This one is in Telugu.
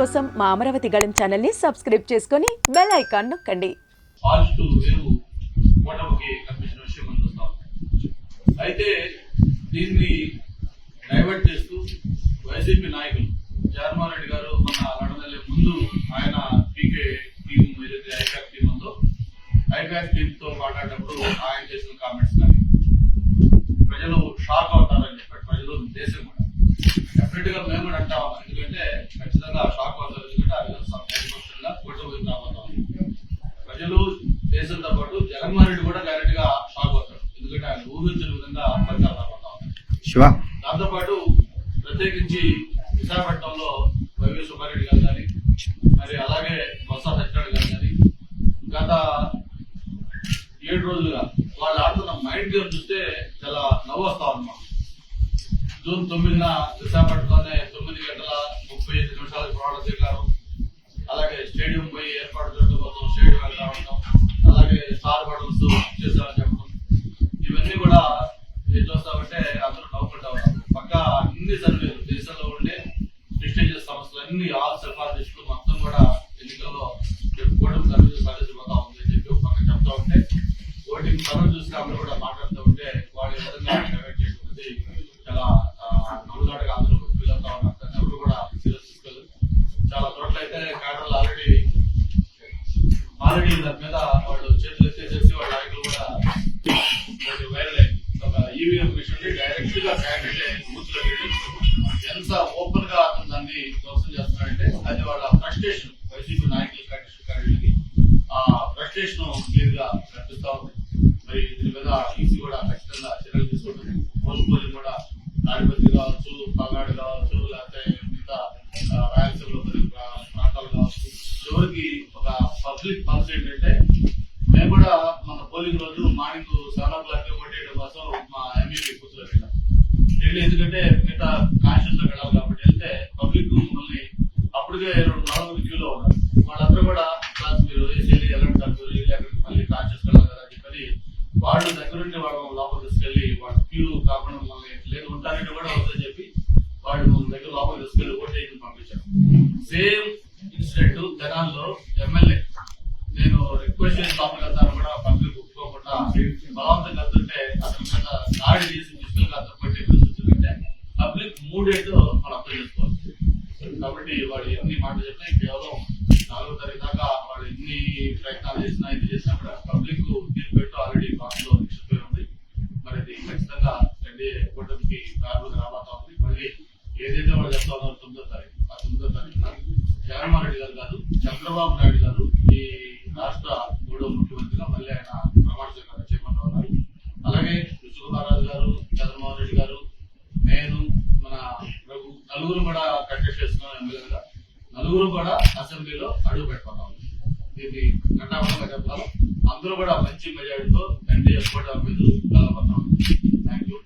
కోసం మా అమరావతి గళం ఛానల్ని సబ్స్క్రైబ్ చేసుకొని బెల్ ఐకాన్ నొక్కండి. అయితే దీన్ని డైవర్ట్ చేస్తూ వైసీపీ నాయకులు జగన్మోహన్ రెడ్డి గారు మన లండన్ ముందు ఆయన పీకే టీం ఏదైతే ఐపాక్ టీం ఉందో ఐపాక్ టీం తో మాట్లాడేటప్పుడు ఆయన చేసిన కామెంట్స్ కానీ ప్రజలు షాక్ అవుతారని చెప్పారు ప్రజలు దేశం కూడా. డెఫినెట్గా మేము కూడా అంటా. ఎందుకంటే ఖచ్చితంగా షాక్ అవుతారు ఎందుకంటే ఆ విధంగా సంతోషంగా కూటమి రాబోతాం ప్రజలు దేశంతో పాటు జగన్మోహన్ రెడ్డి కూడా డైరెక్ట్గా షాక్ అవుతాడు ఎందుకంటే ఆయన ఊహించిన విధంగా ఫలితాలు రాబోతా శివ. దాంతో పాటు ప్రత్యేకించి విశాఖపట్నంలో వైవి సుబ్బారెడ్డి గారు కానీ మరి అలాగే బొత్స సత్యనారాయణ గారు కానీ గత ఏడు రోజులుగా వాళ్ళు ఆడుతున్న మైండ్ గేమ్ చూస్తే చాలా నవ్వు వస్తా ఉన్నాం జూన్ తొమ్మిదిన విశాఖపట్నంలోనే తొమ్మిది గంటల ముప్పై ఐదు నిమిషాలకు ప్రమాణ స్వీకారం అలాగే స్టేడియం పోయి ఏర్పాటు చేయడం కోసం స్టేడియం రావడం అలాగే స్టార్ బటన్స్ చేశారని చెప్పడం. ఇవన్నీ కూడా ఏం చూస్తామంటే అందరూ నవ్వుకుంటా ఉన్నారు పక్క అన్ని సర్వేలు దేశంలో ఉండే ప్రెస్టీజియస్ సంస్థలు అన్ని ఆల్ సిఫారసులు మొత్తం కూడా ఎన్నికల్లో చెప్పుకోవడం సర్వీస్ సాధించబోతా ఉంది అని చెప్పి పక్క చెప్తా ఉంటే ఓటింగ్ సర్వే అందరూ కూడా మాట్లాడుతూ ఉంటే వాళ్ళు ఏ విధంగా డైవర్ట్ చాలా నవ్వులాటగా అందరూ ఫీల్ అవుతా ఉన్నారు. ఎవరు కూడా సీరియస్ తీసుకోలేదు చాలా చోట్ల అయితే క్యాడర్లు ఆల్రెడీ ఆల్రెడీ దాని మీద వాళ్ళు చేతులు ఎత్తేసేసి వాళ్ళ నాయకులు కూడా ఒకటి వైరల్ ఒక ఈవీఎం మిషన్ డైరెక్ట్గా క్యాండిడేట్ బూత్లో వెళ్ళి ఎంత ఓపెన్గా అతను దాన్ని ధ్వంసం చేస్తున్నారంటే అది వాళ్ళ ఫ్రస్ట్రేషన్ వైసీపీ నాయకులు క్యాండిడేట్లకి ఆ ఫ్రస్ట్రేషన్ క్లియర్గా కనిపిస్తా ఉంది. మరి దీని మీద ఈసీ కూడా ఖచ్చితంగా చర్యలు తీసుకుంటుంది పోల్ కూడా తాడిపత్రి కావచ్చు పల్నాడు కావచ్చు లేకపోతే మిగతా రాయలసీమలో ప్రాంతాలు కావచ్చు. చివరికి ఒక పబ్లిక్ పల్స్ ఏంటంటే మేము కూడా మన పోలింగ్ రోజు మార్నింగ్ సెవెన్ ఓ క్లాక్ ఓటేయడం కోసం మా ఎంఈపీ కూతురు వెళ్ళాం. ఎందుకంటే మిగతా కాన్షియస్లో వెళ్ళాలి కాబట్టి వెళ్తే పబ్లిక్ మమ్మల్ని అప్పటికే రెండు నాలుగు మంది క్యూలో ఉన్నారు. వాళ్ళందరూ కూడా క్లాస్ మీరు వెళ్ళి వెళ్ళండి సార్ మీరు వెళ్ళి అక్కడికి మళ్ళీ కాన్షియస్ వెళ్ళాలి కదా అని చెప్పని వాళ్ళు దగ్గరుండి వాళ్ళు లోపల తీసుకెళ్ళి వాళ్ళ క్యూ కాకుండా మమ్మల్ని లేదు ఉంటారంటే కూడా వద్దని చెప్పి వాళ్ళు మన దగ్గర లోపల తీసుకెళ్ళి ఓటేసి పంపించారు. సేమ్ ఇన్సిడెంట్ జనాల్లో ఎమ్మెల్యే. నేను రిక్వెస్ట్ చేసి లోపల వెళ్తాను కూడా పబ్లిక్ బలవంతంగా వెళ్తుంటే అతని మీద దాడి చేసి ఫిజికల్గా అతను పట్టే ఉంటే పబ్లిక్ మూడేట్ వాళ్ళు అప్లై చేసుకోవాలి. కాబట్టి వాడు ఎన్ని మాటలు చెప్పినా కేవలం నాలుగో తారీఖు దాకా వాడు ఎన్ని ప్రయత్నాలు చేసినా ఇది చేసినా కూడా పబ్లిక్ తీర్పు పెట్టు ఆల్రెడీ కాస్ట్లో నిక్షిపోయి ఉంది. మరి ఇది ఖచ్చితంగా ఎన్డీఏ కూటమికి ప్రారంభం రాబోతా ఉంది. మళ్ళీ ఏదైతే వాళ్ళు చెప్తా ఉన్నారో తొమ్మిదో తారీఖు ఆ తొమ్మిదో తారీఖున జగన్మోహన్ రెడ్డి గారు కాదు చంద్రబాబు నాయుడు గారు ఈ రాష్ట్ర మూడో ముఖ్యమంత్రిగా మళ్ళీ ఆయన ప్రమాణ స్వీకారం చేయమని ఉన్నారు అలాగే విశ్వకుమారాజు గారు చంద్రమోహన్ రెడ్డి గారు నేను మన రఘు నలుగురు కూడా కంటెస్ట్ చేస్తున్నాం ఎమ్మెల్యేగా నలుగురు కూడా అసెంబ్లీలో అడుగు పెట్టుకున్నాం దీన్ని ఘంటాపరంగా చెప్తాను అందరూ కూడా మంచి మెజార్టీతో ఎన్డీఏ చేసుకోవడం అభ్యర్థులు థ్యాంక్ యూ